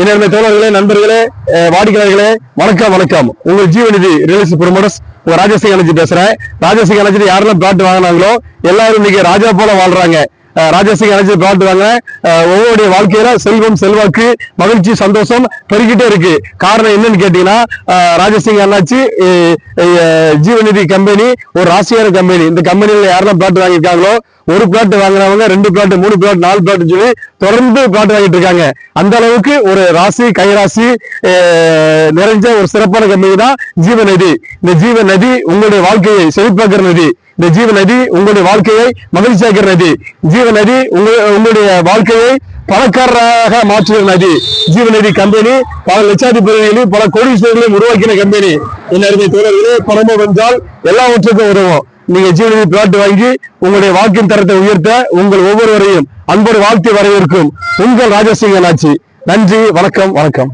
என்னுடைய தோழர்களே நண்பர்களே வாடிக்கையாளர்களே வணக்கம் வணக்கம். உங்கள் ஜீவநிதி ரியலிஸ்ட் ப்ரொமோட்டர்ஸ் உங்க ராஜசிங் அலஜி பேசுறேன். ராஜசிங் அலஜி யாரெல்லாம் பிளாட் வாங்கினாங்களோ எல்லாரும் இன்னைக்கு ராஜா போல வாழ்றாங்க. ராஜசிங் அலஜி பிளாட் வாங்க ஒவ்வொருடைய வாழ்க்கையில செல்வம் செல்வாக்கு மகிழ்ச்சி சந்தோஷம் பெருகிட்டே இருக்கு. காரணம் என்னன்னு கேட்டீங்கன்னா ராஜசிங் அண்ணாச்சி ஜீவநிதி கம்பெனி ஒரு ராசியான கம்பெனி இந்த கம்பெனியில யாரெல்லாம் பிளாட் வாங்கியிருக்காங்களோ ஒரு பிளாட் வாங்குறவங்க ரெண்டு பிளாட் மூணு பிளாட் நாலு பிளாட் சொல்லி தொடர்ந்து பிளாட் வாங்கிட்டு இருக்காங்க. அந்த அளவுக்கு ஒரு ராசி கைராசி நிறைஞ்ச ஒரு சிறப்பான கம்பெனி தான் ஜீவநதி. இந்த ஜீவநதி உங்களுடைய வாழ்க்கையை செழிப்பாக்குற நதி. இந்த ஜீவநதி உங்களுடைய வாழ்க்கையை மகிழ்ச்சியாக்குற நதி. ஜீவநதி உங்க உங்களுடைய வாழ்க்கையை பணக்காரராக மாற்றுகிற நதி. ஜீவநதி கம்பெனி பல லட்சாதிபதிகளையும் பல கோடீஸ்வரர்களையும் உருவாக்கின கம்பெனி என்ன அருமை தோழர்களே பணமும் வென்றால் எல்லாவற்றுக்கும் உதவும். நீங்க ஜீவனி பிளாட் வாங்கி உங்களுடைய வாழ்க்கையின் தரத்தை உயர்த்த உங்கள் ஒவ்வொருவரையும் அன்போடு வாழ்த்தி வரவேற்கும் உங்கள் ராஜசிங்கனாச்சி. நன்றி வணக்கம் வணக்கம்.